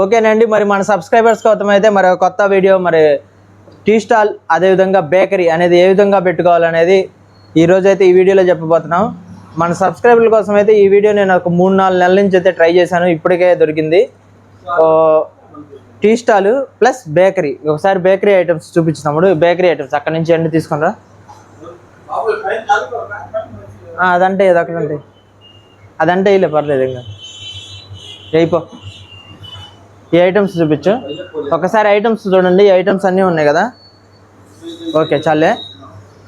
ఓకేనండి మరి మన సబ్స్క్రైబర్స్ కోసం అయితే మరి కొత్త వీడియో మరి టీ స్టాల్ అదేవిధంగా బేకరీ అనేది ఏ విధంగా పెట్టుకోవాలనేది ఈరోజు అయితే ఈ వీడియోలో చెప్పబోతున్నాం. మన సబ్స్క్రైబర్ల కోసం అయితే ఈ వీడియో నేను ఒక మూడు నాలుగు నెలల నుంచి అయితే ట్రై చేశాను ఇప్పటికే దొరికింది. టీ స్టాల్ ప్లస్ బేకరీ ఒకసారి బేకరీ ఐటమ్స్ చూపించినప్పుడు బేకరీ ఐటమ్స్ అక్కడ నుంచి అన్ని తీసుకున్నా అదంటే ఇది అక్కడంటే అదంటే ఇలా పర్లేదు ఇంకా. అయిపో ఈ ఐటమ్స్ చూపించు. ఒకసారి ఐటమ్స్ చూడండి. ఈ ఐటమ్స్ అన్నీ ఉన్నాయి కదా? ఓకే చాలే.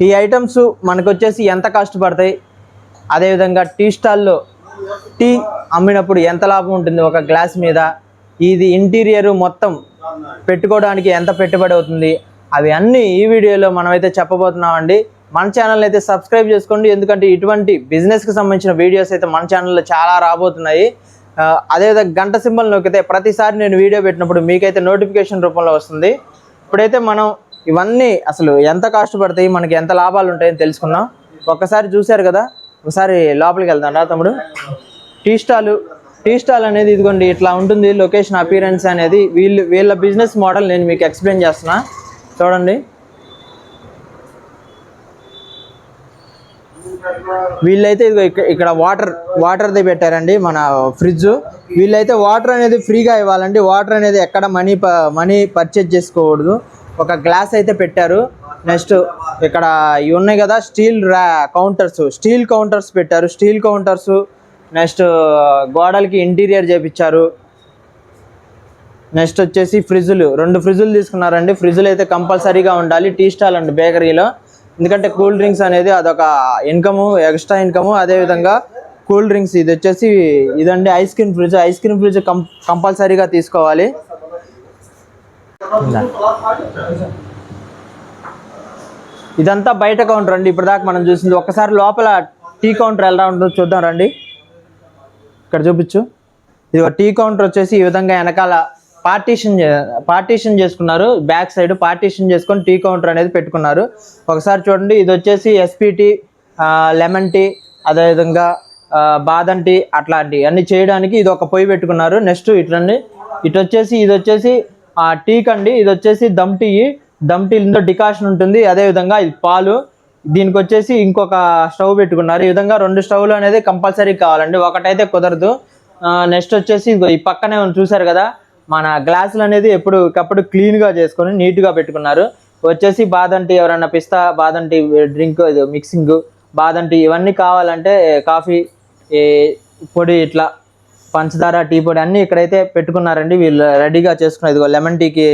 ఈ ఐటమ్స్ మనకు వచ్చేసి ఎంత కాస్ట్ పడతాయి? అదేవిధంగా టీ స్టాల్లో టీ అమ్మినప్పుడు ఎంత లాభం ఉంటుంది? ఒక గ్లాస్ మీద. ఇది ఇంటీరియర్ మొత్తం పెట్టుకోవడానికి ఎంత పెట్టుబడి అవుతుంది? అవి అన్నీ ఈ వీడియోలో మనమైతే చెప్పబోతున్నామండి. మన ఛానల్ అయితే సబ్స్క్రైబ్ చేసుకోండి. ఎందుకంటే ఇటువంటి బిజినెస్కి సంబంధించిన వీడియోస్ అయితే మన ఛానల్లో చాలా రాబోతున్నాయి. అదేవిధంగా గంట సింబల్ నొక్కితే ప్రతిసారి నేను వీడియో పెట్టినప్పుడు మీకైతే నోటిఫికేషన్ రూపంలో వస్తుంది. ఇప్పుడైతే మనం ఇవన్నీ అసలు ఎంత కాస్ట్ పడతాయి మనకి ఎంత లాభాలు ఉంటాయని తెలుసుకుందాం. ఒక్కసారి చూశారు కదా? ఒకసారి లోపలికి వెళ్దాం రా తమ్ముడు. టీ స్టాల్ టీ స్టాల్ అనేది ఇదిగోండి ఇట్లా ఉంటుంది లొకేషన్ అపీరెన్స్ అనేది. వీళ్ళు వీళ్ళ బిజినెస్ మోడల్ నేను మీకు ఎక్స్ప్లెయిన్ చేస్తున్నా. చూడండి. వీళ్ళైతే ఇక్కడ- వాటర్ వాటర్ది పెట్టారండి మన ఫ్రిడ్జ్. వీళ్ళైతే వాటర్ అనేది ఫ్రీగా ఇవ్వాలండి. వాటర్ అనేది ఎక్కడ మనీ మనీ పర్చేజ్ చేసుకోకూడదు. ఒక గ్లాస్ అయితే పెట్టారు. నెక్స్ట్ ఇక్కడ ఇవి ఉన్నాయి కదా స్టీల్ రా కౌంటర్స్. స్టీల్ కౌంటర్స్ పెట్టారు. Steel counters. నెక్స్ట్ గోడలకి ఇంటీరియర్ చేపించారు. నెక్స్ట్ వచ్చేసి ఫ్రిడ్జులు. రెండు ఫ్రిడ్జులు తీసుకున్నారండి. ఫ్రిడ్జులు అయితే కంపల్సరీగా ఉండాలి. టీ స్టాల్ అండి బేకరీలో. ఎందుకంటే కూల్ డ్రింక్స్ అనేది అదొక ఇన్కము ఎక్స్ట్రా ఇన్కము. అదేవిధంగా కూల్ డ్రింక్స్ ఇది వచ్చేసి ఇదండి ice cream fridge. Ice cream fridge కం కంపల్సరీగా తీసుకోవాలి. ఇదంతా బయట కౌంటర్ అండి. ఇప్పటిదాకా మనం చూసింది ఒకసారి లోపల టీ కౌంటర్ ఎలా ఉంటుందో చూద్దాం రండి. ఇక్కడ చూపించు. ఇది ఒక టీ కౌంటర్ వచ్చేసి ఈ విధంగా వెనకాల పార్టీషన్ పార్టీషన్ చేసుకున్నారు. బ్యాక్ సైడ్ పార్టీషన్ చేసుకొని టీ కౌంటర్ అనేది పెట్టుకున్నారు. ఒకసారి చూడండి ఇది వచ్చేసి ఎస్పీటీ లెమన్ టీ అదేవిధంగా బాదం టీ అట్లాంటివి అన్ని చేయడానికి ఇది ఒక పొయ్యి పెట్టుకున్నారు. నెక్స్ట్ ఇట్లండి ఇటు వచ్చేసి ఇది వచ్చేసి టీ కండి. ఇది వచ్చేసి దమ్ టీ దమ్ టీ ఇందులో డికాషన్ ఉంటుంది. అదేవిధంగా ఇది పాలు. దీనికి వచ్చేసి ఇంకొక స్టవ్ పెట్టుకున్నారు. ఈ విధంగా రెండు స్టవ్లు అనేది కంపల్సరీ కావాలండి. ఒకటైతే కుదరదు. నెక్స్ట్ వచ్చేసి ఈ పక్కనే చూసారు కదా? మన గ్లాసులు అనేది ఎప్పుడు కప్పుడు క్లీన్గా చేసుకొని నీట్గా పెట్టుకున్నారు. వచ్చేసి బాదం టీ ఎవరన్నా పిస్తా బాదం టీ డ్రింక్ ఇది మిక్సింగ్ బాదం టీ ఇవన్నీ కావాలంటే కాఫీ ఈ పొడి ఇట్లా పంచదార టీ పొడి అన్నీ ఇక్కడైతే పెట్టుకున్నారండి. వీళ్ళు రెడీగా చేసుకున్నారు. ఇదిగో లెమన్ టీకి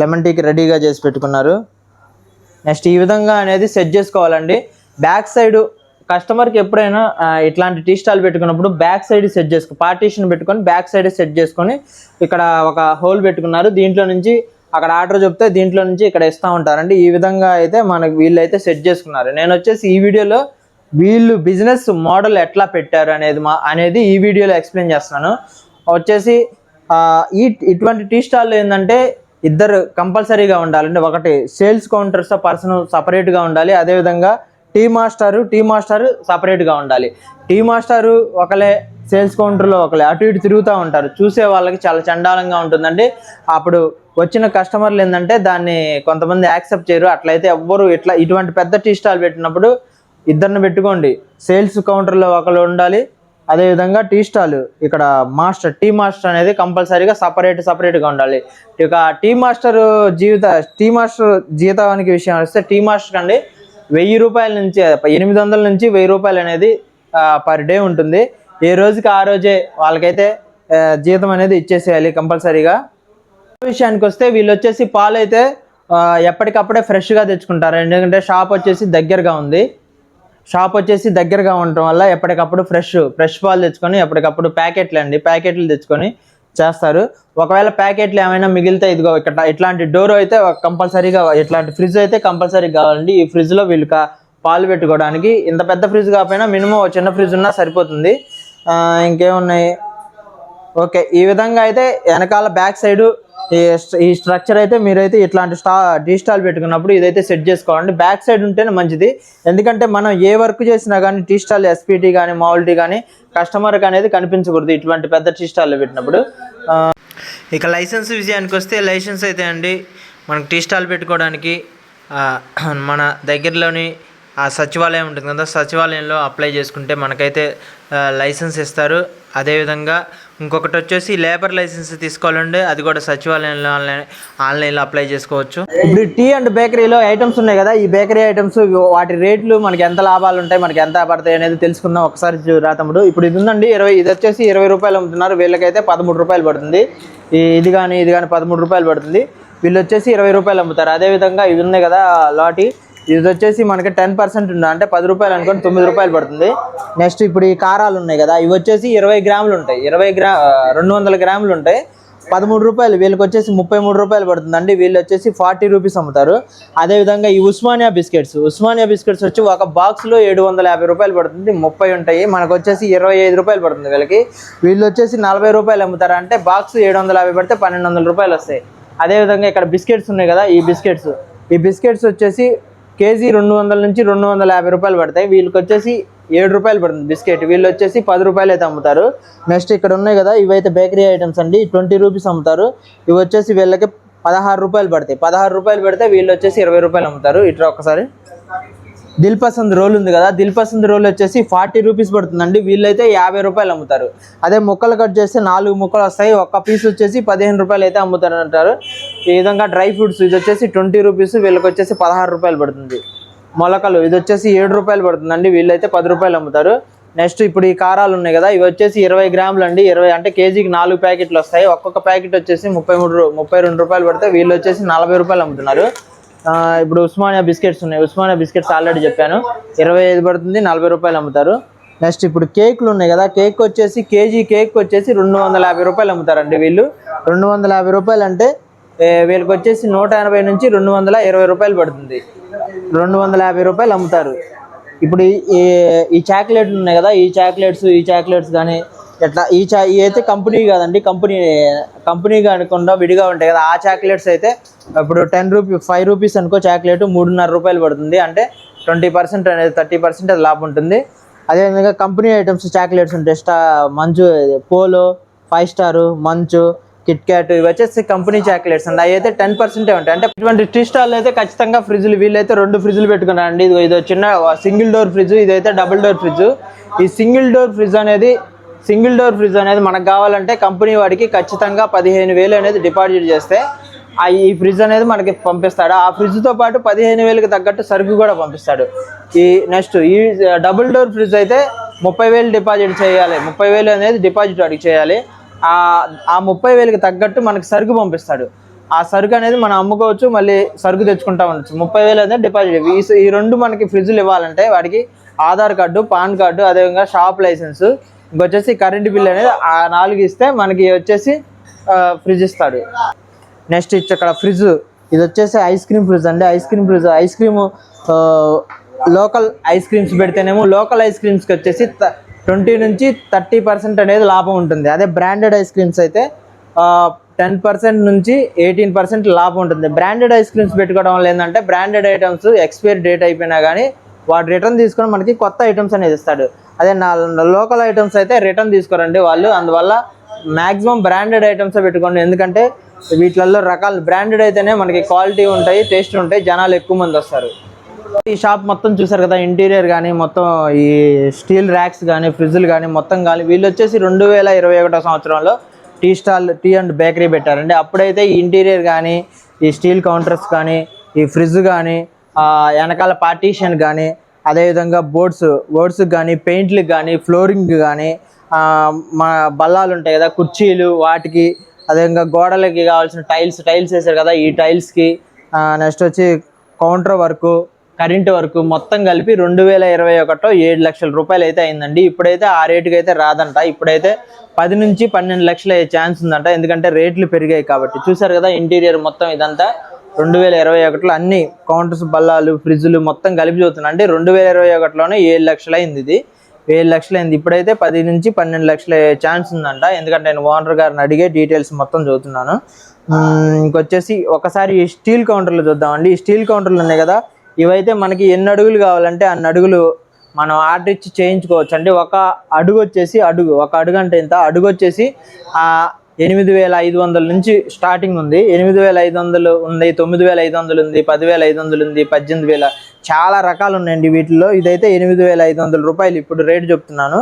లెమన్ టీకి రెడీగా చేసి పెట్టుకున్నారు. నెక్స్ట్ ఈ విధంగా అనేది సెట్ చేసుకోవాలండి. బ్యాక్ సైడ్ కస్టమర్కి ఎప్పుడైనా ఇట్లాంటి టీ స్టాల్ పెట్టుకున్నప్పుడు బ్యాక్ సైడ్ సెట్ చేసుకో పార్టీషన్ పెట్టుకొని బ్యాక్ సైడ్ సెట్ చేసుకొని ఇక్కడ ఒక హోల్ పెట్టుకున్నారు. దీంట్లో నుంచి అక్కడ ఆర్డర్ చెప్తే దీంట్లో నుంచి ఇక్కడ ఇస్తూ ఉంటారండి. ఈ విధంగా అయితే మనకి వీళ్ళు అయితే సెట్ చేసుకున్నారు. నేను వచ్చేసి ఈ వీడియోలో వీళ్ళు బిజినెస్ మోడల్ ఎట్లా పెట్టారు అనేది మా అనేది ఈ వీడియోలో ఎక్స్ప్లెయిన్ చేస్తున్నాను. వచ్చేసి ఈ ఇటువంటి టీ స్టాల్లో ఏంటంటే ఇద్దరు కంపల్సరీగా ఉండాలండి. ఒకటి సేల్స్ కౌంటర్స్ పర్సన్ సపరేట్గా ఉండాలి. అదేవిధంగా టీ మాస్టరు టీ మాస్టారు సపరేట్గా ఉండాలి. టీ మాస్టరు ఒకలే సేల్స్ కౌంటర్లో ఒకలే అటు ఇటు తిరుగుతూ ఉంటారు. చూసే వాళ్ళకి చాలా చండాలంగా ఉంటుందండి. అప్పుడు వచ్చిన కస్టమర్లు ఏంటంటే దాన్ని కొంతమంది యాక్సెప్ట్ చేయరు. అట్లయితే ఎవ్వరు ఇట్లా ఇటువంటి పెద్ద టీ స్టాల్ పెట్టినప్పుడు ఇద్దరిని పెట్టుకోండి. సేల్స్ కౌంటర్లో ఒకరు ఉండాలి. అదేవిధంగా టీ స్టాల్. ఇక్కడ మాస్టర్ టీ మాస్టర్ అనేది కంపల్సరీగా సపరేట్ సపరేట్గా ఉండాలి. ఇక టీ మాస్టర్ జీవిత టీ మాస్టర్ జీతానికి విషయం వస్తే టీ మాస్టర్ అండి వెయ్యి రూపాయల నుంచి ఎనిమిది వందల నుంచి వెయ్యి రూపాయలు అనేది పర్ డే ఉంటుంది. ఏ రోజుకి ఆ రోజే వాళ్ళకైతే జీతం అనేది ఇచ్చేసేయాలి కంపల్సరీగా. విషయానికి వస్తే వీళ్ళు వచ్చేసి పాలు అయితే ఎప్పటికప్పుడే ఫ్రెష్గా తెచ్చుకుంటారు. ఎందుకంటే షాప్ వచ్చేసి దగ్గరగా ఉంది. షాప్ వచ్చేసి దగ్గరగా ఉండటం వల్ల ఎప్పటికప్పుడు ఫ్రెష్ ఫ్రెష్ పాలు తెచ్చుకొని ఎప్పటికప్పుడు ప్యాకెట్లు అండి ప్యాకెట్లు తెచ్చుకొని చేస్తారు. ఒకవేళ ప్యాకెట్లు ఏమైనా మిగిలితే ఇదిగో ఇక్కడ ఇట్లాంటి డోర్ అయితే కంపల్సరీగా ఇట్లాంటి ఫ్రిడ్జ్ అయితే కంపల్సరీ కావాలండి. ఈ ఫ్రిడ్జ్లో వీళ్ళు కా- పాలు పెట్టుకోవడానికి ఇంత పెద్ద ఫ్రిడ్జ్ కాకపోయినా మినిమం ఒక చిన్న ఫ్రిడ్జ్ ఉన్నా సరిపోతుంది. ఇంకేమున్నాయి? ఓకే ఈ విధంగా అయితే వెనకాల బ్యాక్ సైడు ఈ ఈ స్ట్రక్చర్ అయితే మీరైతే ఇట్లాంటి స్టా టీ స్టాల్ పెట్టుకున్నప్పుడు ఇదైతే సెట్ చేసుకోవాలండి. బ్యాక్ సైడ్ ఉంటేనే మంచిది. ఎందుకంటే మనం ఏ వర్క్ చేసినా కానీ టీ స్టాల్ ఎస్పీటీ కానీ మామూలుటీ కానీ కస్టమర్కి అనేది కనిపించకూడదు ఇటువంటి పెద్ద టీ స్టాల్లో పెట్టినప్పుడు. ఇక లైసెన్స్ విషయానికి వస్తే లైసెన్స్ అయితే అండి మనకు టీ స్టాల్ పెట్టుకోవడానికి మన దగ్గరలోని ఆ సచివాలయం ఉంటుంది కదా సచివాలయంలో అప్లై చేసుకుంటే మనకైతే లైసెన్స్ ఇస్తారు. అదేవిధంగా ఇంకొకటి వచ్చేసి లేబర్ లైసెన్స్ తీసుకోవాలండి అది కూడా సచివాలయంలో ఆన్లైన్ ఆన్లైన్లో అప్లై చేసుకోవచ్చు. ఇప్పుడు టీ అండ్ బేకరీలో ఐటమ్స్ ఉన్నాయి కదా ఈ బేకరీ ఐటమ్స్ వాటి రేట్లు మనకి ఎంత లాభాలు ఉంటాయి మనకి ఎంత పడతాయి అనేది తెలుసుకుందాం ఒకసారి రాతముడు తమ్ముడు. ఇప్పుడు ఇది ఉందండి ఇరవై ఇది వచ్చేసి ఇరవై రూపాయలు అమ్ముతున్నారు. వీళ్ళకైతే పదమూడు రూపాయలు పడుతుంది. ఇది కానీ ఇది కానీ పదమూడు రూపాయలు పడుతుంది. వీళ్ళు వచ్చేసి ఇరవై రూపాయలు అమ్ముతారు. అదేవిధంగా ఇది ఉన్నాయి కదా లాటీ. ఇది వచ్చేసి మనకి టెన్ పర్సెంట్ ఉంది? అంటే పది రూపాయలు అనుకోండి తొమ్మిది రూపాయలు పడుతుంది. నెక్స్ట్ ఇప్పుడు ఈ కారాలు ఉన్నాయి కదా ఇవి వచ్చేసి ఇరవై గ్రాములు ఉంటాయి. ఇరవై గ్రా రెండు వందల గ్రాములు ఉంటాయి. పదమూడు రూపాయలు వీళ్ళకి వచ్చేసి ముప్పై మూడు రూపాయలు పడుతుందండి. వీళ్ళు వచ్చేసి ఫార్టీ రూపీస్ అమ్ముతారు. అదేవిధంగా ఈ ఉస్మానియా బిస్కెట్స్ ఉస్మానియా బిస్కెట్స్ వచ్చి ఒక బాక్స్లో ఏడు వందల యాభై రూపాయలు పడుతుంది ముప్పై ఉంటాయి. మనకు వచ్చేసి ఇరవై ఐదు రూపాయలు పడుతుంది వీళ్ళకి. వీళ్ళు వచ్చేసి నలభై రూపాయలు అమ్ముతారు? అంటే బాక్స్ ఏడు వందల యాభై పడితే పన్నెండు వందల రూపాయలు వస్తాయి. అదేవిధంగా ఇక్కడ బిస్కెట్స్ ఉన్నాయి కదా ఈ బిస్కెట్స్. ఈ బిస్కెట్స్ వచ్చేసి కేజీ రెండు వందల నుంచి రెండు వందల యాభై రూపాయలు పడతాయి. వీళ్ళకి వచ్చేసి ఏడు రూపాయలు పడుతుంది బిస్కెట్. వీళ్ళు వచ్చేసి పది రూపాయలు అయితే అమ్ముతారు నెక్స్ట్ ఇక్కడ ఉన్నాయి కదా ఇవైతే బేకరీ ఐటమ్స్ అండి. ట్వంటీ రూపీస్ అమ్ముతారు. ఇవి వచ్చేసి వీళ్ళకి పదహారు రూపాయలు పడతాయి. పదహారు రూపాయలు పెడితే వీళ్ళు వచ్చేసి ఇరవై రూపాయలు అమ్ముతారు. ఇట్లా ఒకసారి దిల్ పసంద్ రోల్ ఉంది కదా దిల్ పసంద్ రోల్ వచ్చేసి ఫార్టీ రూపీస్ పడుతుందండి. వీళ్ళైతే యాభై రూపాయలు అమ్ముతారు. అదే ముక్కలు కట్ చేస్తే నాలుగు ముక్కలు వస్తాయి. ఒక్క పీస్ వచ్చేసి పదిహేను రూపాయలు అయితే అమ్ముతారు అంటారు ఈ విధంగా డ్రై ఫ్రూట్స్ ఇది వచ్చేసి ట్వంటీ రూపీస్ వీళ్ళకి వచ్చేసి పదహారు రూపాయలు పడుతుంది. మొలకలు ఇది వచ్చేసి ఏడు రూపాయలు పడుతుందండి. వీళ్ళైతే పది రూపాయలు అమ్ముతారు. నెక్స్ట్ ఇప్పుడు ఈ కారాలు ఉన్నాయి కదా ఇవి వచ్చేసి ఇరవై గ్రాములు అండి. ఇరవై అంటే కేజీకి నాలుగు ప్యాకెట్లు వస్తాయి. ఒక్కొక్క ప్యాకెట్ వచ్చేసి ముప్పై మూడు ముప్పై రెండు రూపాయలు పడితే వీళ్ళు వచ్చేసి నలభై రూపాయలు అమ్ముతున్నారు. ఇప్పుడు ఉస్మానియా బిస్కెట్స్ ఉన్నాయి. ఉస్మానియా బిస్కెట్స్ ఆల్రెడీ చెప్పాను. ఇరవై ఐదు పడుతుంది నలభై రూపాయలు అమ్ముతారు. నెక్స్ట్ ఇప్పుడు కేక్లు ఉన్నాయి కదా కేక్ వచ్చేసి కేజీ కేక్ వచ్చేసి రెండు వందల యాభై రూపాయలు అమ్ముతారండి వీళ్ళు. రెండు వందల యాభై రూపాయలు అంటే వీళ్ళకి వచ్చేసి నూట ఎనభై నుంచి రెండు వందల ఇరవై రూపాయలు పడుతుంది. రెండు వందల యాభై రూపాయలు అమ్ముతారు. ఇప్పుడు ఈ ఈ చాక్లెట్లు ఉన్నాయి కదా ఈ చాక్లెట్స్ ఈ చాక్లెట్స్ కానీ ఎట్లా ఈ చా ఇవి అయితే కంపెనీ కాదండి కంపెనీ కంపెనీ కాకుండా విడిగా ఉంటాయి కదా ఆ చాక్లెట్స్ అయితే ఇప్పుడు టెన్ రూపీ ఫైవ్ రూపీస్ అనుకో చాక్లెట్ మూడున్నర రూపాయలు పడుతుంది. అంటే ట్వంటీ పర్సెంట్ అనేది థర్టీ పర్సెంట్ అది లాభం ఉంటుంది. అదేవిధంగా కంపెనీ ఐటమ్స్ చాక్లెట్స్ ఉంటాయి. స్టా Munch Polo five star Munch Kit Kat ఇవి వచ్చేసి కంపెనీ చాక్లెట్స్. అండి అవి అయితే టెన్ పర్సెంటే ఉంటాయి. అంటే ఇటువంటి టీ స్టాల్ అయితే ఖచ్చితంగా ఫ్రిడ్జ్లు వీళ్ళైతే రెండు ఫ్రిడ్జ్లు పెట్టుకున్నారండి ఇది ఇది చిన్న సింగిల్ డోర్ ఫ్రిడ్జ్ ఇదైతే డబుల్ డోర్ ఫ్రిడ్జ్. ఈ సింగిల్ డోర్ ఫ్రిడ్జ్ అనేది సింగిల్ డోర్ ఫ్రిడ్జ్ అనేది మనకు కావాలంటే కంపెనీ వాడికి ఖచ్చితంగా పదిహేను వేలు అనేది డిపాజిట్ చేస్తే ఆ ఈ ఫ్రిడ్జ్ అనేది మనకి పంపిస్తాడు. ఆ ఫ్రిడ్జ్తో పాటు పదిహేను వేలకు తగ్గట్టు సరుకు కూడా పంపిస్తాడు. ఈ నెక్స్ట్ ఈ డబుల్ డోర్ ఫ్రిడ్జ్ అయితే ముప్పై వేలు డిపాజిట్ చేయాలి. ముప్పై వేలు అనేది డిపాజిట్ వాడికి చేయాలి. ఆ ముప్పై వేలకు తగ్గట్టు మనకి సరుకు పంపిస్తాడు. ఆ సరుకు అనేది మనం అమ్ముకోవచ్చు మళ్ళీ సరుకు తెచ్చుకుంటా ఉండొచ్చు ముప్పై వేలు అనేది డిపాజిట్ ఈ ఈ రెండు మనకి ఫ్రిడ్జ్లు ఇవ్వాలంటే వాడికి ఆధార్ కార్డు పాన్ కార్డు అదేవిధంగా షాప్ లైసెన్సు ఇంకొచ్చేసి కరెంట్ బిల్ అనేది ఆ నాలుగు ఇస్తే మనకి వచ్చేసి ఫ్రిడ్జ్ ఇస్తాడు. నెక్స్ట్ ఇచ్చి అక్కడ ఫ్రిడ్జ్ ఇది వచ్చేసి ఐస్ క్రీమ్ ఫ్రిడ్జ్ అండి. Ice cream fridge ice cream local ice creams పెడితేనేమో local ice క్రీమ్స్కి వచ్చేసి ట్వంటీ నుంచి థర్టీ పర్సెంట్ అనేది లాభం ఉంటుంది. అదే బ్రాండెడ్ ఐస్ క్రీమ్స్ అయితే టెన్ పర్సెంట్ నుంచి ఎయిటీన్ పర్సెంట్ లాభం ఉంటుంది. బ్రాండెడ్ ఐస్ క్రీమ్స్ పెట్టుకోవడం వల్ల ఏంటంటే బ్రాండెడ్ ఐటమ్స్ ఎక్స్పైర్ డేట్ అయిపోయినా కానీ వాడు రిటర్న్ తీసుకొని మనకి కొత్త ఐటమ్స్ అనేది ఇస్తాడు. అదే నా లోకల్ ఐటమ్స్ అయితే రిటర్న్ తీసుకోరండి వాళ్ళు. అందువల్ల మ్యాక్సిమం బ్రాండెడ్ ఐటమ్స్ పెట్టుకోండి. ఎందుకంటే వీటిలలో రకాల బ్రాండెడ్ అయితేనే మనకి క్వాలిటీ ఉంటాయి టేస్ట్ ఉంటాయి జనాలు ఎక్కువ మంది వస్తారు. ఈ షాప్ మొత్తం చూసారు కదా ఇంటీరియర్ కానీ మొత్తం ఈ స్టీల్ ర్యాక్స్ కానీ ఫ్రిడ్జ్లు కానీ మొత్తం కానీ వీళ్ళు వచ్చేసి రెండు వేల ఇరవై ఒకటో సంవత్సరంలో tea stall tea and bakery పెట్టారండి. అప్పుడైతే ఈ ఇంటీరియర్ కానీ ఈ స్టీల్ కౌంటర్స్ కానీ ఈ ఫ్రిడ్జ్ కానీ వెనకాల పార్టీషన్ కానీ అదేవిధంగా బోర్డ్స్ బోర్డ్స్ కానీ పెయింట్లకు కానీ ఫ్లోరింగ్ కానీ మన బల్లాలు ఉంటాయి కదా కుర్చీలు వాటికి అదేవిధంగా గోడలకి కావాల్సిన టైల్స్ టైల్స్ వేసారు కదా ఈ టైల్స్కి నెక్స్ట్ వచ్చి కౌంటర్ వర్కు కరెంట్ వర్క్ మొత్తం కలిపి రెండు వేల ఇరవై ఒకటిలో ఏడు లక్షల రూపాయలు అయితే అయిందండి. ఇప్పుడైతే ఆ రేటుకి అయితే రాదంట. ఇప్పుడైతే పది నుంచి పన్నెండు లక్షలు అయ్యే ఛాన్స్ ఉందంట. ఎందుకంటే రేట్లు పెరిగాయి కాబట్టి. చూసారు కదా ఇంటీరియర్ మొత్తం ఇదంతా. రెండు వేల ఇరవై ఒకటిలో అన్ని కౌంటర్స్ బల్లాలు ఫ్రిడ్జ్లు మొత్తం కలిపి చూస్తున్నాను అంటే రెండు వేల ఇరవై ఒకటిలోనే ఏడు లక్షలు అయింది ఇది. ఏడు లక్షలు అయింది. ఇప్పుడైతే పది నుంచి పన్నెండు లక్షల ఛాన్స్ ఉందంట. ఎందుకంటే నేను ఓనర్ గారిని అడిగే డీటెయిల్స్ మొత్తం చదువుతున్నాను ఇంకొచ్చేసి ఒకసారి ఈ స్టీల్ కౌంటర్లు చూద్దామండి. ఈ స్టీల్ కౌంటర్లు ఉన్నాయి కదా ఇవైతే మనకి ఎన్ని అడుగులు కావాలంటే అన్ని అడుగులు మనం ఆర్డర్ ఇచ్చి చేయించుకోవచ్చు అంటే ఒక అడుగు వచ్చేసి అడుగు ఒక అడుగు అంటే ఇంత. అడుగు వచ్చేసి ఎనిమిది వేల ఐదు వందల నుంచి స్టార్టింగ్ ఉంది. ఎనిమిది వేల ఐదు వందలు ఉంది తొమ్మిది వేల ఐదు వందలు ఉంది పదివేల ఐదు వందలు ఉంది పద్దెనిమిది వేల. చాలా రకాలు ఉన్నాయండి వీటిల్లో. ఇదైతే ఎనిమిది వేల ఐదు వందల రూపాయలు ఇప్పుడు రేట్ చెప్తున్నాను.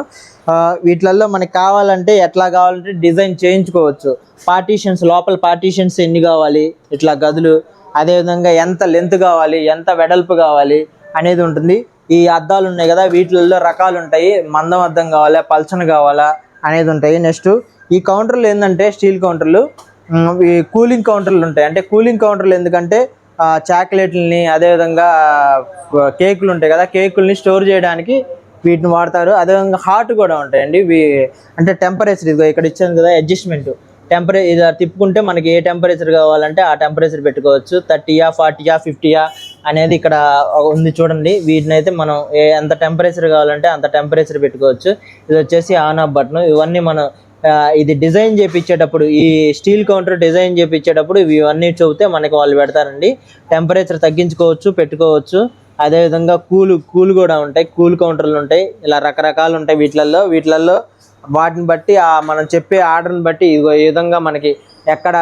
వీటిలలో మనకి కావాలంటే ఎట్లా కావాలంటే డిజైన్ చేయించుకోవచ్చు. పార్టీషన్స్ లోపల పార్టీషన్స్ ఎన్ని కావాలి ఇట్లా గదులు అదేవిధంగా ఎంత లెంత్ కావాలి ఎంత వెడల్పు కావాలి అనేది ఉంటుంది. ఈ అద్దాలు ఉన్నాయి కదా వీటిలలో రకాలు ఉంటాయి. మందం అద్దం కావాలా పల్చన కావాలా అనేది ఉంటాయి. నెక్స్ట్ ఈ కౌంటర్లు ఏంటంటే స్టీల్ కౌంటర్లు. ఈ కూలింగ్ కౌంటర్లు ఉంటాయి. అంటే కూలింగ్ కౌంటర్లు ఎందుకంటే చాక్లెట్లని అదేవిధంగా కేకులు ఉంటాయి కదా కేకుల్ని స్టోర్ చేయడానికి వీటిని వాడతారు. అదేవిధంగా హాట్ కూడా ఉంటాయండి. అంటే టెంపరేచర్ ఇదిగో ఇక్కడ ఇచ్చాను కదా అడ్జస్ట్మెంట్. టెంపరే ఇది తిప్పుకుంటే మనకి ఏ టెంపరేచర్ కావాలంటే ఆ టెంపరేచర్ పెట్టుకోవచ్చు. థర్టీయా ఫార్టీయా ఫిఫ్టీయా అనేది ఇక్కడ ఉంది చూడండి. వీటిని అయితే మనం ఏ ఎంత టెంపరేచర్ కావాలంటే అంత టెంపరేచర్ పెట్టుకోవచ్చు. ఇది వచ్చేసి ఆన్ ఆఫ్ బటన్. ఇవన్నీ మనం ఇది డిజైన్ చేపించేటప్పుడు ఈ స్టీల్ కౌంటర్ డిజైన్ చేపించేటప్పుడు ఇవన్నీ చెబితే మనకి వాళ్ళు పెడతారండి. టెంపరేచర్ తగ్గించుకోవచ్చు పెట్టుకోవచ్చు. అదేవిధంగా కూల్ కూల్ కూడా ఉంటాయి. కూల్ కౌంటర్లు ఉంటాయి. ఇలా రకరకాలు ఉంటాయి వీటిలలో వీటిలలో వాటిని బట్టి ఆ మనం చెప్పే ఆర్డర్ని బట్టి ఇదిగో ఈ విధంగా మనకి ఎక్కడ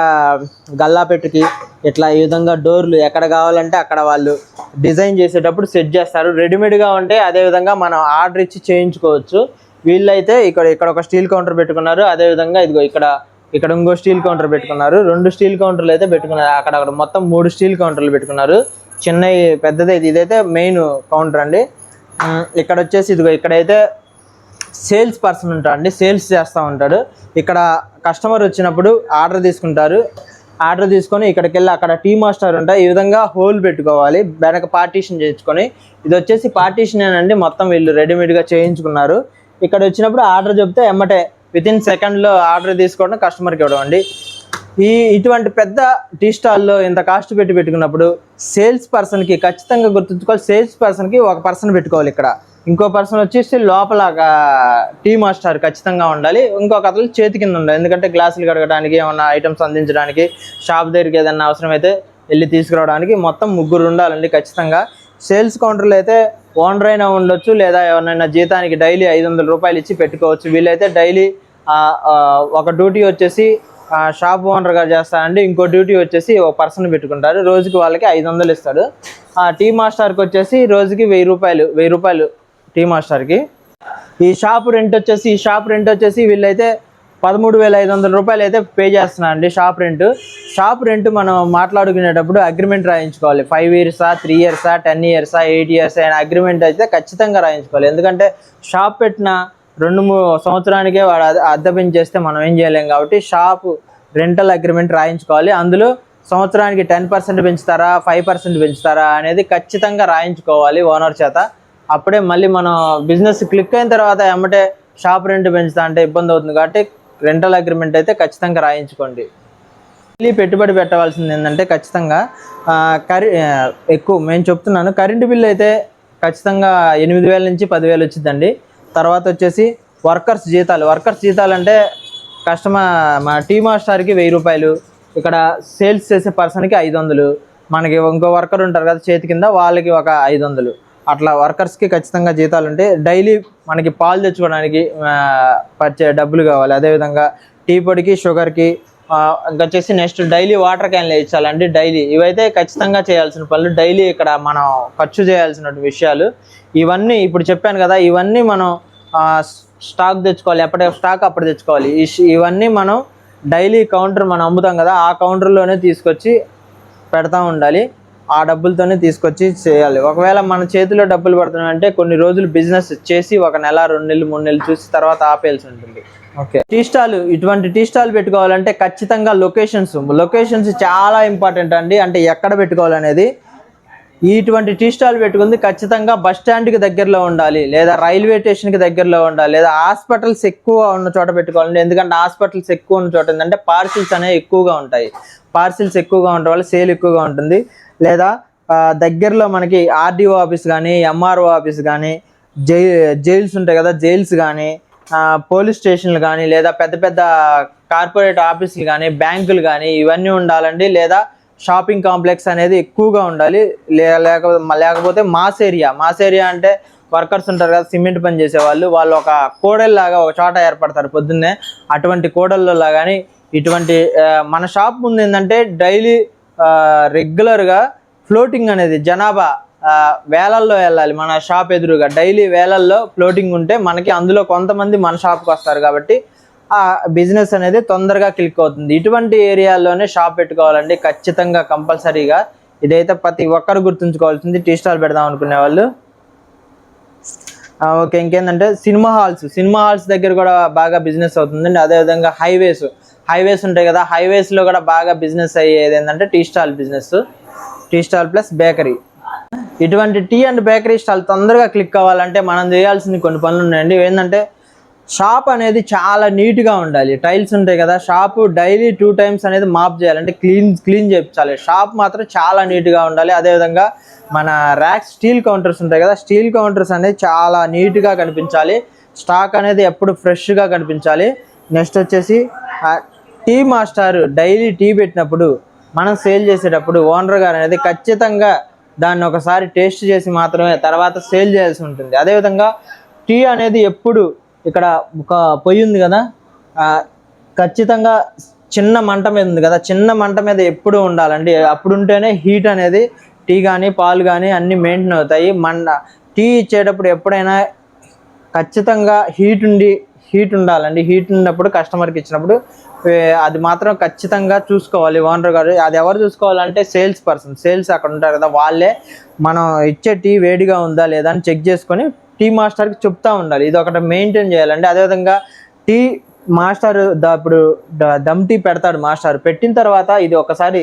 గల్లాపెట్టుకి ఇట్లా ఈ విధంగా డోర్లు ఎక్కడ కావాలంటే అక్కడ వాళ్ళు డిజైన్ చేసేటప్పుడు సెట్ చేస్తారు. రెడీమేడ్గా ఉంటే అదే విధంగా మనం ఆర్డర్ ఇచ్చి చేయించుకోవచ్చు. వీళ్ళైతే ఇక్కడ ఇక్కడ ఒక స్టీల్ కౌంటర్ పెట్టుకున్నారు. అదే విధంగా ఇదిగో ఇక్కడ ఇక్కడ ఇంకో స్టీల్ కౌంటర్ పెట్టుకున్నారు. రెండు స్టీల్ కౌంటర్లు అయితే పెట్టుకున్నారు. అక్కడ అక్కడ మొత్తం మూడు స్టీల్ కౌంటర్లు పెట్టుకున్నారు. చిన్న పెద్దది ఇదైతే మెయిన్ కౌంటర్ అండి. ఇక్కడ వచ్చేసి ఇదిగో ఇక్కడైతే సేల్స్ పర్సన్ ఉంటాడండి. సేల్స్ చేస్తూ ఉంటాడు. ఇక్కడ కస్టమర్ వచ్చినప్పుడు ఆర్డర్ తీసుకుంటారు. ఆర్డర్ తీసుకొని ఇక్కడికి వెళ్ళి అక్కడ టీ మాస్టర్ ఉంటాయి ఈ విధంగా హోల్ పెట్టుకోవాలి. వెనక పార్టీషన్ చేయించుకొని. ఇది వచ్చేసి పార్టీషన్ అండి మొత్తం వీళ్ళు రెడీమేడ్గా చేయించుకున్నారు. ఇక్కడ వచ్చినప్పుడు ఆర్డర్ చెప్తే ఎమ్మటే విత్ ఇన్ సెకండ్లో ఆర్డర్ తీసుకోవడం కస్టమర్కి ఇవ్వడం అండి. ఈ ఇటువంటి పెద్ద టీ స్టాల్లో ఇంత కాస్ట్ పెట్టి పెట్టుకున్నప్పుడు సేల్స్ పర్సన్కి ఖచ్చితంగా గుర్తుంచుకోవాలి. సేల్స్ పర్సన్కి ఒక పర్సన్ పెట్టుకోవాలి ఇక్కడ. ఇంకో పర్సన్ వచ్చేసి లోపల టీ మాస్టర్ ఖచ్చితంగా ఉండాలి. ఇంకొక అతను చేతి కింద ఉండాలి. ఎందుకంటే గ్లాసులు కడగడానికి ఏమన్నా ఐటమ్స్ అందించడానికి షాప్ దగ్గరికి ఏదైనా అవసరమైతే వెళ్ళి తీసుకురావడానికి మొత్తం ముగ్గురు ఉండాలండి ఖచ్చితంగా. సేల్స్ కౌంటర్లో అయితే ఓనర్ అయినా ఉండొచ్చు లేదా ఎవరినైనా జీతానికి డైలీ ఐదు వందల రూపాయలు ఇచ్చి పెట్టుకోవచ్చు. వీళ్ళైతే డైలీ ఒక డ్యూటీ వచ్చేసి ఆ, షాప్ ఓనర్గా చేస్తానండి ఇంకో డ్యూటీ వచ్చేసి ఒక పర్సన్ పెట్టుకుంటారు. రోజుకి వాళ్ళకి ఐదు వందలు ఇస్తాడు. ఆ టీ మాస్టర్కి వచ్చేసి రోజుకి వెయ్యి రూపాయలు వెయ్యి రూపాయలు టీ మాస్టర్కి. ఈ షాప్ రెంట్ వచ్చేసి ఈ షాప్ రెంట్ వచ్చేసి వీళ్ళైతే పదమూడు వేల ఐదు వందల రూపాయలు అయితే పే చేస్తున్నారండి షాప్ రెంట్ షాప్ రెంట్ మనం మాట్లాడుకునేటప్పుడు అగ్రిమెంట్ రాయించుకోవాలి. ఫైవ్ ఇయర్సా త్రీ ఇయర్సా టెన్ ఇయర్సా ఎయిట్ ఇయర్స్ అయిన అగ్రిమెంట్ అయితే ఖచ్చితంగా రాయించుకోవాలి. ఎందుకంటే షాప్ పెట్టిన రెండు మూడు సంవత్సరానికే వాడు అద్దె- అద్దె పెంచేస్తే మనం ఏం చేయలేం కాబట్టి షాప్ రెంటల్ అగ్రిమెంట్ రాయించుకోవాలి. అందులో సంవత్సరానికి టెన్ పర్సెంట్ పెంచుతారా ఫైవ్ పర్సెంట్ పెంచుతారా అనేది ఖచ్చితంగా రాయించుకోవాలి ఓనర్ చేత. అప్పుడే మళ్ళీ మనం బిజినెస్ క్లిక్ అయిన తర్వాత ఎమ్మటే షాప్ రెంట్ పెంచుతా అంటే ఇబ్బంది అవుతుంది కాబట్టి రెంటల్ అగ్రిమెంట్ అయితే ఖచ్చితంగా రాయించుకోండి. మళ్ళీ పెట్టుబడి పెట్టవలసింది ఏంటంటే ఖచ్చితంగా కరె ఎక్కువ మేము చెప్తున్నాను కరెంటు బిల్ అయితే ఖచ్చితంగా ఎనిమిది వేల నుంచి పదివేలు వచ్చిందండి తర్వాత వచ్చేసి వర్కర్స్ జీతాలు. వర్కర్స్ జీతాలు అంటే కస్టమర్ మా టీ మాస్టర్కి వెయ్యి రూపాయలు ఇక్కడ సేల్స్ చేసే పర్సన్కి ఐదు వందలు మనకి ఇంకో వర్కర్ ఉంటారు కదా చేతి కింద వాళ్ళకి ఒక ఐదు వందలు. అట్లా వర్కర్స్కి ఖచ్చితంగా జీతాలు ఉంటాయి డైలీ మనకి పాలు తెచ్చుకోవడానికి పచ్చే డబ్బులు కావాలి. అదేవిధంగా టీ పొడికి షుగర్కి ఇంకా వచ్చేసి నెక్స్ట్ డైలీ వాటర్ క్యాన్లు ఇచ్చాలండి డైలీ ఇవైతే ఖచ్చితంగా చేయాల్సిన పనులు డైలీ ఇక్కడ మనం ఖర్చు చేయాల్సిన విషయాలు. ఇవన్నీ ఇప్పుడు చెప్పాను కదా ఇవన్నీ మనం స్టాక్ తెచ్చుకోవాలి. ఎప్పటి స్టాక్ అప్పుడు తెచ్చుకోవాలి. ఇవన్నీ మనం డైలీ కౌంటర్ మనం అమ్ముతాం కదా ఆ కౌంటర్లోనే తీసుకొచ్చి పెడతా ఉండాలి. ఆ డబ్బులతోనే తీసుకొచ్చి చేయాలి. ఒకవేళ మన చేతిలో డబ్బులు పడుతున్నాయంటే కొన్ని రోజులు బిజినెస్ చేసి ఒక నెల రెండు నెలలు మూడు నెలలు చూసి తర్వాత ఆపేయాల్సి ఉంటుంది. ఓకే. టీ స్టాల్ ఇటువంటి టీ స్టాల్ పెట్టుకోవాలంటే ఖచ్చితంగా లొకేషన్స్ లొకేషన్స్ చాలా ఇంపార్టెంట్ అండి. అంటే ఎక్కడ పెట్టుకోవాలనేది. ఇటువంటి టీ స్టాల్ పెట్టుకుంది ఖచ్చితంగా బస్ స్టాండ్కి దగ్గరలో ఉండాలి లేదా రైల్వే స్టేషన్కి దగ్గరలో ఉండాలి లేదా హాస్పిటల్స్ ఎక్కువ ఉన్న చోట పెట్టుకోవాలండి. ఎందుకంటే హాస్పిటల్స్ ఎక్కువ ఉన్న చోట ఏంటంటే పార్సిల్స్ అనేవి ఎక్కువగా ఉంటాయి. పార్సిల్స్ ఎక్కువగా ఉండడం వల్ల సేల్ ఎక్కువగా ఉంటుంది. లేదా దగ్గరలో మనకి ఆర్డీఓ ఆఫీస్ కానీ ఎంఆర్ఓ ఆఫీస్ కానీ జై జైల్స్ ఉంటాయి కదా జైల్స్ కానీ పోలీస్ స్టేషన్లు కానీ లేదా పెద్ద పెద్ద కార్పొరేట్ ఆఫీసులు కానీ బ్యాంకులు కానీ ఇవన్నీ ఉండాలండి. లేదా షాపింగ్ కాంప్లెక్స్ అనేది ఎక్కువగా ఉండాలి. లేకపోతే లేకపోతే మాస్ ఏరియా. మాస్ ఏరియా అంటే వర్కర్స్ ఉంటారు కదా సిమెంట్ పని చేసేవాళ్ళు. వాళ్ళు ఒక కోడల్లాగా ఒక చోట ఏర్పడతారు పొద్దున్నే. అటువంటి కోడల్లో కానీ ఇటువంటి మన షాప్ ముందు ఏంటంటే డైలీ రెగ్యులర్గా ఫ్లోటింగ్ అనేది జనాభా వేలల్లో వెళ్ళాలి. మన షాప్ ఎదురుగా డైలీ వేలల్లో ఫ్లోటింగ్ ఉంటే మనకి అందులో కొంతమంది మన షాప్కి వస్తారు కాబట్టి ఆ బిజినెస్ అనేది తొందరగా క్లిక్ అవుతుంది. ఇటువంటి ఏరియాల్లోనే షాప్ పెట్టుకోవాలండి. ఖచ్చితంగా కంపల్సరీగా ఇదైతే ప్రతి ఒక్కరు గుర్తుంచుకోవాల్సింది. టీ స్టాల్ పెడదాం అనుకునే వాళ్ళు. ఓకే ఇంకేంటంటే సినిమా హాల్స్. సినిమా హాల్స్ దగ్గర కూడా బాగా బిజినెస్ అవుతుందండి. అదేవిధంగా హైవేస్ హైవేస్ ఉంటాయి కదా హైవేస్లో కూడా బాగా బిజినెస్ అయ్యేది ఏంటంటే tea stall business tea stall plus bakery. ఇటువంటి టీ అండ్ బేకరీ స్టాల్ తొందరగా క్లిక్ అవ్వాలంటే మనం చేయాల్సిన కొన్ని పనులు ఉన్నాయండి. ఏంటంటే షాప్ అనేది చాలా నీట్గా ఉండాలి. టైల్స్ ఉంటాయి కదా షాప్ డైలీ టూ టైమ్స్ అనేది మాప్ చేయాలి. అంటే క్లీన్ క్లీన్ చేయించాలి షాప్ మాత్రం చాలా నీట్గా ఉండాలి. అదేవిధంగా మన ర్యాక్స్ స్టీల్ కౌంటర్స్ ఉంటాయి కదా స్టీల్ కౌంటర్స్ అనేది చాలా నీట్గా కనిపించాలి. స్టాక్ అనేది ఎప్పుడు ఫ్రెష్గా కనిపించాలి. నెక్స్ట్ వచ్చేసి టీ మాస్టర్ డైలీ టీ పెట్టినప్పుడు మనం సేల్ చేసేటప్పుడు ఓనర్ గారు అనేది ఖచ్చితంగా దాన్ని ఒకసారి టేస్ట్ చేసి మాత్రమే తర్వాత సేల్ చేయాల్సి ఉంటుంది. అదేవిధంగా టీ అనేది ఎప్పుడు ఇక్కడ ఒక పొయ్యి ఉంది కదా ఖచ్చితంగా చిన్న మంట మీద ఉంది కదా చిన్న మంట మీద ఎప్పుడు ఉండాలండి? అప్పుడు ఉంటేనే హీట్ అనేది టీ కానీ పాలు కానీ అన్నీ మెయింటైన్ అవుతాయి. మండ టీ ఇచ్చేటప్పుడు ఎప్పుడైనా ఖచ్చితంగా హీట్ ఉండి హీట్ ఉండాలండి. హీట్ ఉన్నప్పుడు కస్టమర్కి ఇచ్చినప్పుడు అది మాత్రం ఖచ్చితంగా చూసుకోవాలి. ఓనర్ గారు అది ఎవరు చూసుకోవాలంటే సేల్స్ పర్సన్. సేల్స్ అక్కడ ఉంటారు కదా వాళ్ళే మనం ఇచ్చే టీ వేడిగా ఉందా లేదా అని చెక్ చేసుకొని టీ మాస్టర్కి చెప్తా ఉండాలి. ఇది ఒకటి మెయింటైన్ చేయాలండి అదేవిధంగా టీ మాస్టర్ ఇప్పుడు దమ్ టీ పెడతాడు మాస్టర్. పెట్టిన తర్వాత ఇది ఒకసారి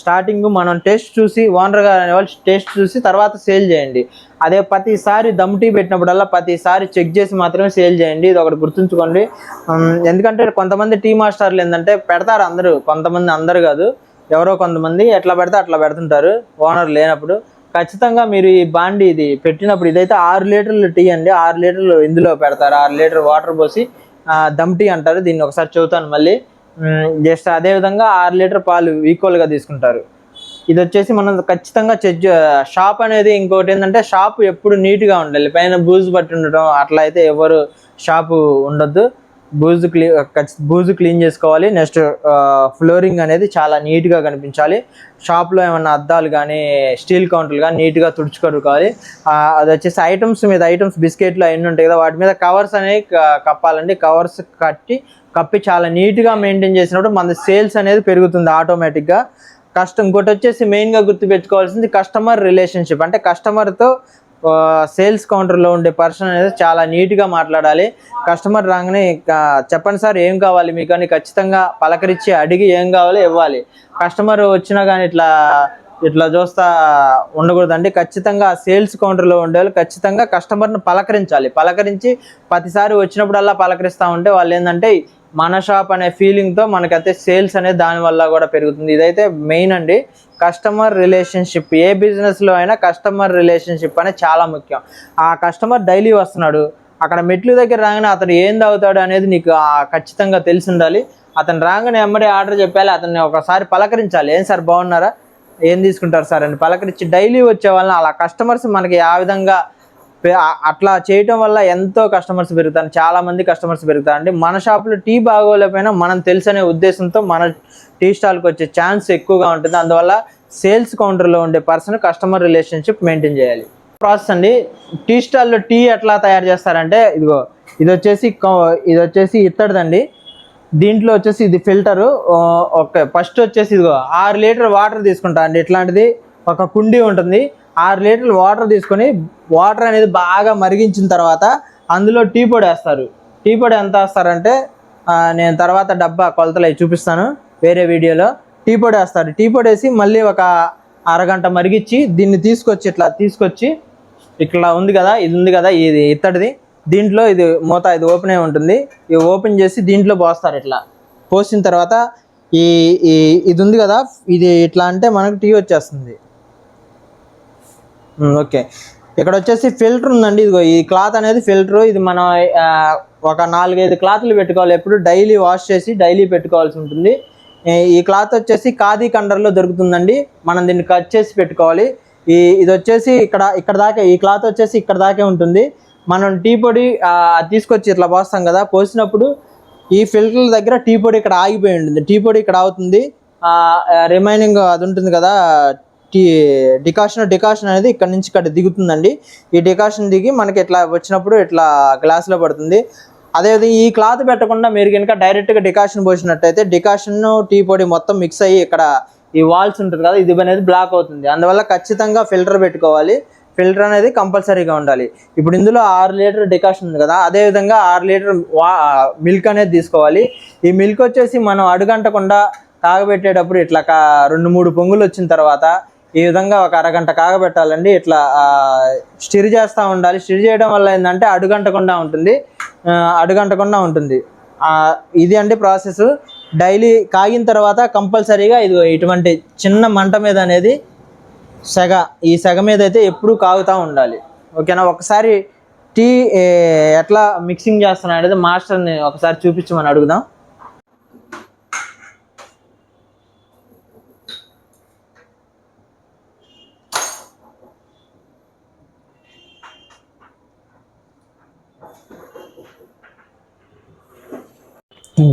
స్టార్టింగ్ మనం టేస్ట్ చూసి ఓనర్ గారు అనేవాళ్ళు టేస్ట్ చూసి తర్వాత సేల్ చేయండి. అదే ప్రతిసారి దమ్ టీ పెట్టినప్పుడల్లా ప్రతిసారి చెక్ చేసి మాత్రమే సేల్ చేయండి. ఇది ఒకటి గుర్తుంచుకోండి. ఎందుకంటే కొంతమంది టీ మాస్టర్లు ఏంటంటే పెడతారు అందరూ. కొంతమంది అందరు కాదు. ఎవరో కొంతమంది ఎట్లా పెడితే అట్లా పెడుతుంటారు. ఓనర్ లేనప్పుడు. ఖచ్చితంగా మీరు ఈ బాండి ఇది పెట్టినప్పుడు ఇదైతే ఆరు లీటర్లు టీ అండి. ఆరు లీటర్లు ఇందులో పెడతారు. ఆరు లీటర్ వాటర్ పోసి దమ్ టీ అంటారు. దీన్ని ఒకసారి చదువుతాను మళ్ళీ. జస్ట్ అదే విధంగా ఆరు లీటర్ పాలు ఈక్వల్గా తీసుకుంటారు. ఇది వచ్చేసి మనం ఖచ్చితంగా చెక్ షాప్ అనేది ఇంకోటి ఏంటంటే షాప్ ఎప్పుడు నీట్గా ఉండాలి. పైన బూజు పట్టి ఉండటం అట్లా అయితే ఎవరు షాపు ఉండొద్దు. బూజు క్లీ బూజు క్లీన్ చేసుకోవాలి. నెక్స్ట్ ఫ్లోరింగ్ అనేది చాలా నీట్గా కనిపించాలి. షాప్లో ఏమన్నా అద్దాలు కానీ స్టీల్ కౌంటర్లు కానీ నీట్గా తుడుచుకొడుకోవాలి. అది వచ్చేసి ఐటమ్స్ మీద ఐటమ్స్ బిస్కెట్లు అవన్నీ ఉంటాయి కదా వాటి మీద కవర్స్ అనేవి కప్పాలండి. కవర్స్ కట్టి కప్పి చాలా నీట్గా మెయింటైన్ చేసినప్పుడు మన సేల్స్ అనేది పెరుగుతుంది ఆటోమేటిక్గా. కష్టం. ఇంకోటి వచ్చేసి మెయిన్గా గుర్తుపెట్టుకోవాల్సింది కస్టమర్ రిలేషన్షిప్ అంటే కస్టమర్తో సేల్స్ కౌంటర్లో ఉండే పర్సన్ అనేది చాలా నీట్గా మాట్లాడాలి. కస్టమర్ రాగానే చెప్పండి సార్ ఏం కావాలి మీకు అని ఖచ్చితంగా పలకరించి అడిగి ఏం కావాలో ఇవ్వాలి. కస్టమర్ వచ్చినా కానీ ఇట్లా ఇట్లా చూస్తా ఉండకూడదండి. ఖచ్చితంగా సేల్స్ కౌంటర్లో ఉండేవాళ్ళు ఖచ్చితంగా కస్టమర్ని పలకరించాలి. పలకరించి ప్రతిసారి వచ్చినప్పుడల్లా పలకరిస్తూ ఉంటే వాళ్ళు ఏంటంటే మన షాప్ అనే ఫీలింగ్తో మనకైతే సేల్స్ అనేది దానివల్ల కూడా పెరుగుతుంది. ఇదైతే మెయిన్ అండి. కస్టమర్ రిలేషన్షిప్ ఏ బిజినెస్లో అయినా కస్టమర్ రిలేషన్షిప్ అనేది చాలా ముఖ్యం. ఆ కస్టమర్ డైలీ వస్తున్నాడు. అక్కడ మెట్లు దగ్గర రాగానే అతను ఏం తాగుతాడు అనేది నీకు ఖచ్చితంగా తెలిసి ఉండాలి. అతను రాగానే ఎమ్మడే ఆర్డర్ చెప్పాలి. అతన్ని ఒకసారి పలకరించాలి. ఏం సార్ బాగున్నారా? ఏం తీసుకుంటారు సార్? అని పలకరించి డైలీ వచ్చే వాళ్ళని అలా కస్టమర్స్ మనకి ఆ విధంగా అట్లా చేయటం వల్ల ఎంతో కస్టమర్స్ పెరుగుతారు. చాలా మంది కస్టమర్స్ పెరుగుతారండి. మన షాప్లో టీ బాగోలేకపోయినా మనం తెలుసనే ఉద్దేశంతో మన టీ స్టాల్కి వచ్చే ఛాన్స్ ఎక్కువగా ఉంటుంది. అందువల్ల సేల్స్ కౌంటర్లో ఉండే పర్సన్ కస్టమర్ రిలేషన్షిప్ మెయింటైన్ చేయాలి. ప్రాసెస్ అండి. టీ స్టాల్లో టీ ఎట్లా తయారు చేస్తారంటే ఇదిగో ఇది వచ్చేసి కౌ- ఇది వచ్చేసి ఇత్తడిదండి. దీంట్లో వచ్చేసి ఇది ఫిల్టరు ఓకే ఫస్ట్ వచ్చేసి ఇదిగో ఆరు లీటర్ వాటర్ తీసుకుంటా అండి. ఇట్లాంటిది ఒక కుండీ ఉంటుంది. ఆరు లీటర్లు వాటర్ తీసుకొని వాటర్ అనేది బాగా మరిగించిన తర్వాత అందులో టీ పొడి వేస్తారు. టీ పొడి ఎంత వేస్తారంటే నేను తర్వాత డబ్బా కొలతలు అవి చూపిస్తాను వేరే వీడియోలో. టీ పొడి వేస్తారు. టీ పొడి వేసి మళ్ళీ ఒక అరగంట మరిగించి దీన్ని తీసుకొచ్చి ఇట్లా తీసుకొచ్చి ఇట్లా ఉంది కదా ఇది ఉంది కదా ఇది ఇత్తడిది. దీంట్లో ఇది మూత ఇది ఓపెన్ అయి ఉంటుంది. ఇది ఓపెన్ చేసి దీంట్లో పోస్తారు ఇట్లా. పోసిన తర్వాత ఈ ఇది ఉంది కదా ఇది ఇట్లా అంటే మనకు టీ వచ్చేస్తుంది. ఓకే. ఇక్కడ వచ్చేసి ఫిల్టర్ ఉందండి. ఇదిగో ఈ క్లాత్ అనేది ఫిల్టర్. ఇది మనం ఒక నాలుగైదు క్లాత్లు పెట్టుకోవాలి. ఎప్పుడు డైలీ వాష్ చేసి డైలీ పెట్టుకోవాల్సి ఉంటుంది. ఈ- క్లాత్ వచ్చేసి ఖాదీ కండర్లో దొరుకుతుందండి. మనం దీన్ని కట్ చేసి పెట్టుకోవాలి. ఈ ఇది వచ్చేసి ఇక్కడ ఇక్కడ దాకా ఈ క్లాత్ వచ్చేసి ఇక్కడ దాకే ఉంటుంది. మనం టీ పొడి తీసుకొచ్చి ఇట్లా పోస్తాం కదా. పోసినప్పుడు ఈ ఫిల్టర్ల దగ్గర టీ పొడి ఇక్కడ ఆగిపోయి ఉంటుంది. టీ పొడి ఇక్కడ అవుతుంది రిమైనింగ్ అది ఉంటుంది కదా టీ డికాషన్ డికాషన్ అనేది ఇక్కడ నుంచి ఇక్కడ దిగుతుందండి. ఈ డికాషన్ దిగి మనకి ఇట్లా వచ్చినప్పుడు ఇట్లా గ్లాస్లో పడుతుంది. అదేవిధంగా ఈ క్లాత్ పెట్టకుండా మీరు కనుక డైరెక్ట్గా డికాషన్ పోసినట్టయితే డికాషన్ టీ పొడి మొత్తం మిక్స్ అయ్యి ఇక్కడ ఈ వాల్స్ ఉంటుంది కదా ఇది అనేది బ్లాక్ అవుతుంది. అందువల్ల ఖచ్చితంగా ఫిల్టర్ పెట్టుకోవాలి. ఫిల్టర్ అనేది కంపల్సరీగా ఉండాలి. ఇప్పుడు ఇందులో ఆరు లీటర్ డికాషన్ ఉంది కదా అదే విధంగా ఆరు లీటర్ వా మిల్క్ అనేది తీసుకోవాలి. ఈ మిల్క్ వచ్చేసి మనం అడుగంటకుండా తాగబెట్టేటప్పుడు ఇట్లా కా రెండు మూడు పొంగులు వచ్చిన తర్వాత ఈ విధంగా ఒక అరగంట కాగబెట్టాలండి. ఇట్లా స్టిర్ చేస్తూ ఉండాలి. స్టిర్ చేయడం వల్ల ఏంటంటే అడుగంటకుండా ఉంటుంది. అడుగంటకుండా ఉంటుంది. ఇది అండి ప్రాసెస్. డైలీ కాగిన తర్వాత కంపల్సరీగా ఇది ఇటువంటి చిన్న మంట మీద అనేది సెగ ఈ సెగ మీద అయితే ఎప్పుడూ కాగుతూ ఉండాలి. ఓకేనా? ఒకసారి టీ ఎట్లా మిక్సింగ్ చేస్తున్నా అనేది మాస్టర్ని ఒకసారి చూపించమని అడుగుదాం.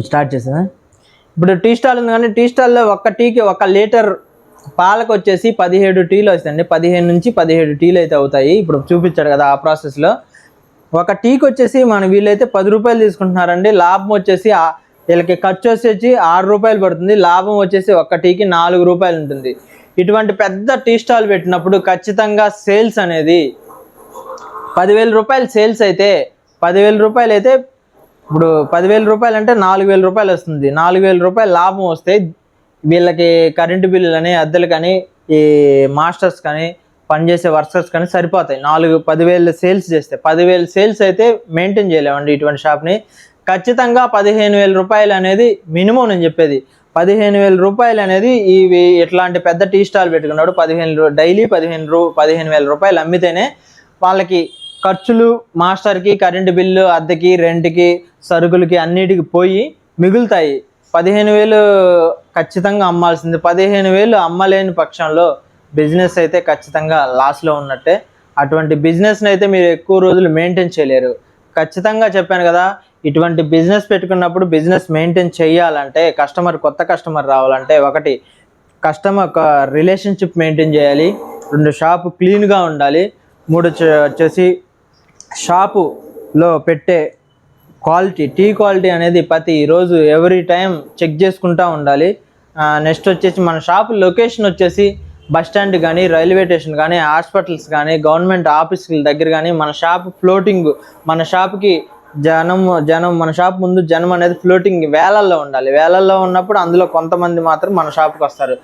స్టార్ట్ చేసాను ఇప్పుడు టీ స్టాల్ ఉంది కానీ టీ స్టాల్లో ఒక్క టీకి ఒక లీటర్ పాలకు వచ్చేసి పదిహేడు టీలు వస్తాయండి. పదిహేను నుంచి పదిహేడు టీలు అయితే అవుతాయి. ఇప్పుడు చూపించాడు కదా ఆ ప్రాసెస్లో ఒక టీకి వచ్చేసి మన వీళ్ళైతే పది రూపాయలు తీసుకుంటున్నారండి. లాభం వచ్చేసి వీళ్ళకి ఖర్చు వచ్చేసి ఆరు రూపాయలు పడుతుంది. లాభం వచ్చేసి ఒక్క టీకి నాలుగు రూపాయలు ఉంటుంది. ఇటువంటి పెద్ద టీ స్టాల్ పెట్టినప్పుడు ఖచ్చితంగా సేల్స్ అనేది పదివేల రూపాయలు సేల్స్ అయితే పదివేల రూపాయలు అయితే ఇప్పుడు పదివేల రూపాయలు అంటే నాలుగు వేల రూపాయలు వస్తుంది. నాలుగు వేల రూపాయలు లాభం వస్తే వీళ్ళకి కరెంటు బిల్లులు అని అద్దెలు కానీ ఈ మాస్టర్స్ కానీ పనిచేసే వర్కర్స్ కానీ సరిపోతాయి. నాలుగు పదివేలు సేల్స్ చేస్తే. పదివేలు సేల్స్ అయితే మెయింటైన్ చేయలేమండి ఇటువంటి షాప్ని ఖచ్చితంగా పదిహేను వేల రూపాయలు అనేది మినిమం నేను చెప్పేది. పదిహేను వేల రూపాయలు అనేది ఇవి ఇట్లాంటి పెద్ద టీ స్టాల్ పెట్టుకున్నాడు పదిహేను డైలీ పదిహేను రూ పదిహేను వేల రూపాయలు అమ్మితేనే వాళ్ళకి ఖర్చులు మాస్టర్కి కరెంటు బిల్లు అద్దెకి రెంట్కి సరుకులకి అన్నిటికి పోయి మిగులుతాయి. పదిహేను వేలు ఖచ్చితంగా అమ్మాల్సింది. పదిహేను వేలు అమ్మలేని పక్షంలో బిజినెస్ అయితే ఖచ్చితంగా లాస్లో ఉన్నట్టే. అటువంటి బిజినెస్ని అయితే మీరు ఎక్కువ రోజులు మెయింటైన్ చేయలేరు. ఖచ్చితంగా చెప్పాను కదా ఇటువంటి బిజినెస్ పెట్టుకున్నప్పుడు బిజినెస్ మెయింటైన్ చేయాలంటే కస్టమర్ కొత్త కస్టమర్ రావాలంటే ఒకటి కస్టమర్ రిలేషన్షిప్ మెయింటైన్ చేయాలి. రెండు షాప్ క్లీన్గా ఉండాలి. మూడు వచ్చేసి షాపులో పెట్టే క్వాలిటీ టీ క్వాలిటీ అనేది ప్రతి రోజు ఎవ్రీ టైం చెక్ చేసుకుంటూ ఉండాలి. నెక్స్ట్ వచ్చేసి మన షాప్ లొకేషన్ వచ్చేసి బస్ స్టాండ్ కానీ రైల్వే స్టేషన్ కానీ హాస్పిటల్స్ కానీ గవర్నమెంట్ ఆఫీసుల దగ్గర కానీ మన షాప్ ఫ్లోటింగ్ మన షాప్కి జనం జనం మన షాప్ ముందు జనం అనేది ఫ్లోటింగ్ వేలల్లో ఉండాలి. వేలల్లో ఉన్నప్పుడు అందులో కొంతమంది మాత్రం మన షాప్కి వస్తారు.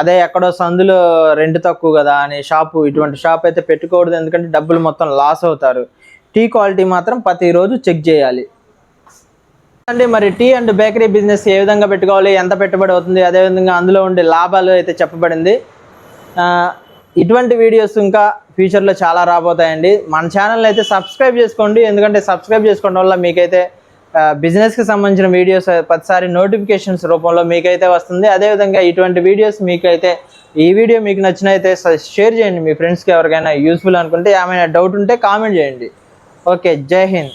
అదే ఎక్కడో సందులో రెంట్ తక్కువ కదా అని షాపు ఇటువంటి షాప్ అయితే పెట్టుకోకూడదు. ఎందుకంటే డబ్బులు మొత్తం లాస్ అవుతారు. టీ క్వాలిటీ మాత్రం ప్రతిరోజు చెక్ చేయాలి. అంటే మరి టీ అండ్ బేకరీ బిజినెస్ ఏ విధంగా పెట్టుకోవాలి ఎంత పెట్టుబడి అవుతుంది అదేవిధంగా అందులో ఉండే లాభాలు అయితే చెప్పబడింది. ఇటువంటి వీడియోస్ ఇంకా ఫ్యూచర్లో చాలా రాబోతాయండి. మన ఛానల్ అయితే సబ్స్క్రైబ్ చేసుకోండి. ఎందుకంటే సబ్స్క్రైబ్ చేసుకోవడం వల్ల మీకైతే బిజినెస్కి సంబంధించిన వీడియోస్ ప్రతిసారి నోటిఫికేషన్స్ రూపంలో మీకైతే వస్తుంది. అదేవిధంగా ఇటువంటి వీడియోస్ మీకైతే ఈ వీడియో మీకు నచ్చినైతే షేర్ చేయండి. మీ ఫ్రెండ్స్కి ఎవరికైనా యూస్ఫుల్ అనుకుంటే ఏమైనా డౌట్ ఉంటే కామెంట్ చేయండి. ఓకే జై హింద్